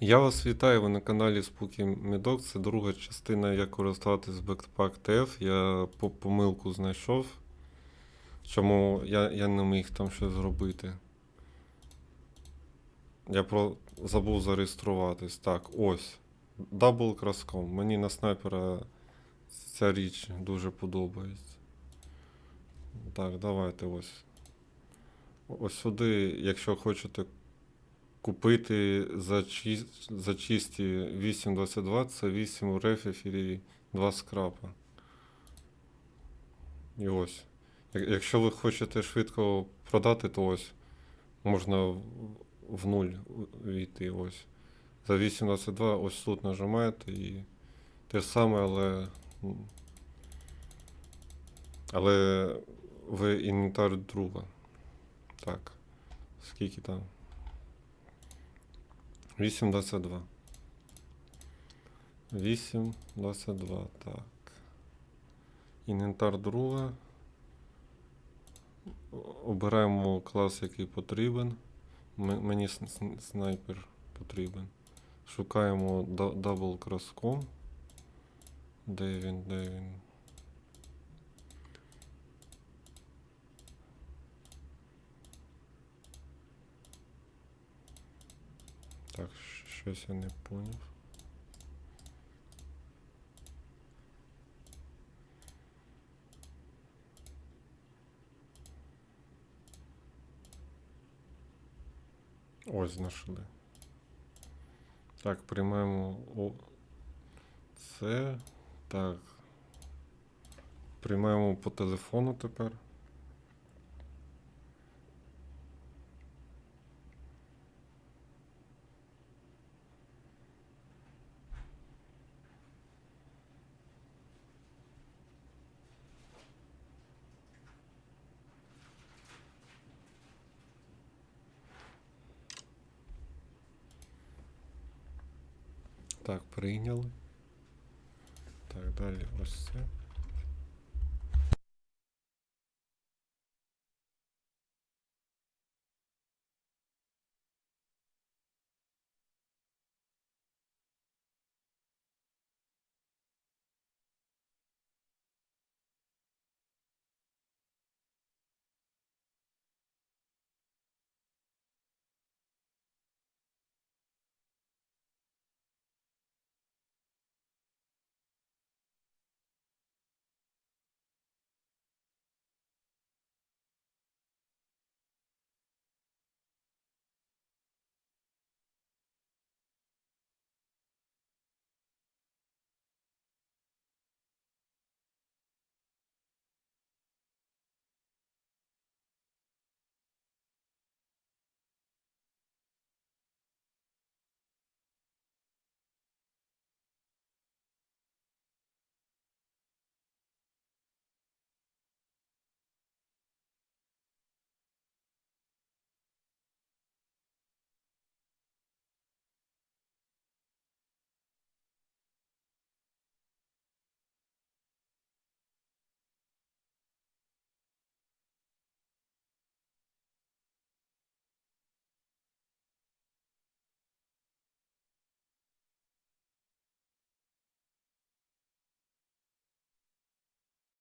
Я вас вітаю, ви на каналі Spooky Медок. Це друга частина, як користуватись Backpack TF. Я по помилку знайшов. Чому я, я не міг там щось зробити. Я про забув зареєструватись. Так, ось. Double Crascom. Мені на снайпера ця річ дуже подобається. Так, давайте ось. Ось сюди, якщо хочете купити за, чис... за чисті 8,22, це 8 рефів і 2 скрапа. І ось. Якщо ви хочете швидко продати, то ось можна в- в нуль війти. Ось. За 8,22 ось тут нажимаєте і те ж саме, але. Але в інвентар друга. Так. Скільки там? 8,22. 8,22, так. Інвентар друга. Обираємо клас, який потрібен. Мені снайпер потрібен. Шукаємо да- Double Crosscom. Де він, де він? Так, щось я не поняв. Ось знайшли. Так, приймаємо о, це. Так. Приймаємо по телефону тепер. Так, прийняли. Так, далі ось це.